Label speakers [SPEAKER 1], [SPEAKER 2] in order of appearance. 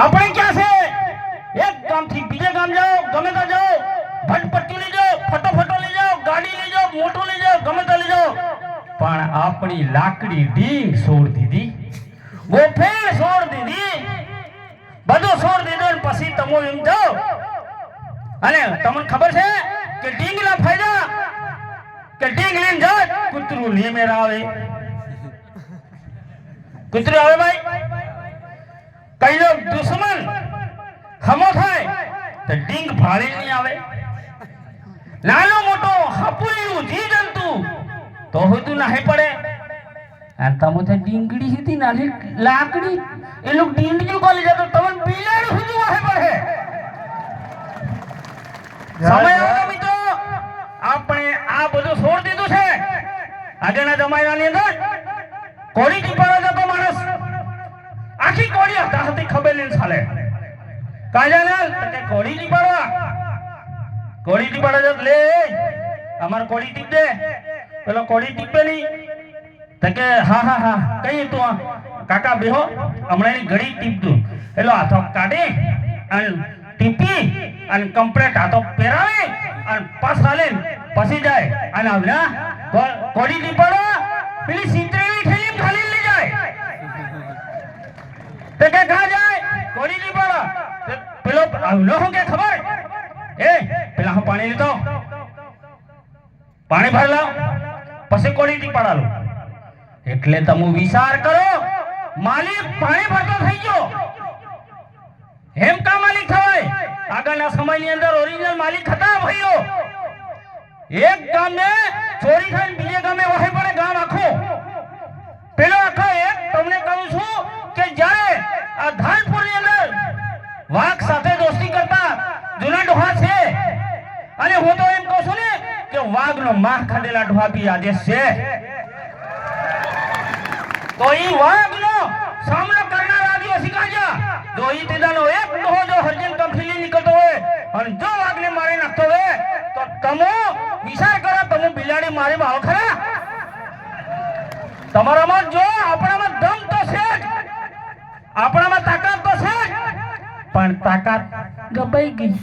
[SPEAKER 1] આપણે ક્યાં છે? એક ગામથી બીજે ગામ જાઓ, ગમે ત્યાં જાઓ. ભટપટ્ટી લઈ જાઓ ફટોફટો લઈ જાઓ ગાડી લઈ જાઓ મોટું લઈ જાઓ ગમે ત્યાં લઈ જાઓ પણ આપણી લાકડી ઢીંગ છોડ દીધી. ગોફેલ છોડ દીધી. બધું છોડ દીધો ને પછી તમે એમ થયો અને તમને ખબર છે કે ડીંગના ફાયદા? કે ઢીંગ લઈને જાય કૂતરું લીમેર મેરા આવે. કૂતરું આવે ભાઈ કઈ લો દુશ્મન હમો થાય તો ડીંગ ભાળી નહીં આવે. નાનો મોટો હાપુલિયું જીવજંતુ તો હોતું નાહી પડે. અને તમે તો ડીંગડી હતી નાની લાકડી. એ લોકો ડીંગડી કોલી જતો તમે બિલાડ સુધી વાહે પડે. સમય આવ્યો મિત્રો. આપણે આ બધું છોડ દીધું છે. આગળના જમાનાની અંદર કોળી ટીપાડો જતો માણસ આખી કોળી હતા હતી ખબર નહીં ચાલે. કાજાલાલ તો કે ટીપાડવા કોળી લે. અમાર કોળી ટીપ. પેલો કોળી ટીપે નહીં તો કે, હા હા હા, કઈ તું આ? કાકા બેહો, હમણાં એની ઘડી ટીપતું. પેલો હાથો કાઢી અને ટીપી અને કમ્પ્લેટ હાથો પહેરાવી અને પાસ હાલે પછી જાય. અને આવલા કોડી ટીપાડો, પેલી સિત્રેલી થેલી ખાલી લઈ જાય. તે કે ઘા જાય કોડી ટીપાડો. પાડા પેલો, આવનો હું કે ખબર? એ, પેલા હું પાણી લીધો પાણી ભર લાવ. પછી કોની ની પાડા એટલે તમે વિચાર કરો, માલિક પાણી ભરતો થઈ ગયો. હેમ કા માલિક થવાય? આગળના સમયની અંદર ઓરિજિનલ માલિક હતા ભાઈઓ. એક ગામે ચોરી થઈને બીજે ગામે વહે પડે, ગામ આખો. પેલો આખો એક તમને કહું છું કે જ્યારે આ ધાનપુરની અંદર વાઘ ડોહા છે. અને હું તો એમ કહું છું ને કે વાઘનો માખ ખાધેલા ડોહા બી આજે છે. તો ઈ વાઘનો સામનો કરનાર આદિવાસી કાજા. જો ઈ તેદાનો એક ડોહો જો હરજન કંફીલી નીકળતો હોય, અને જો વાઘને મારી નાખતો હોય, તો તમો વિચાર કરો, તમે બિલાડી મારી ભાવ ખરા? તમારામાં જો આપણામાં દમ તો છે જ. આપણામાં પણ તાકાત ગબાઈ ગઈ.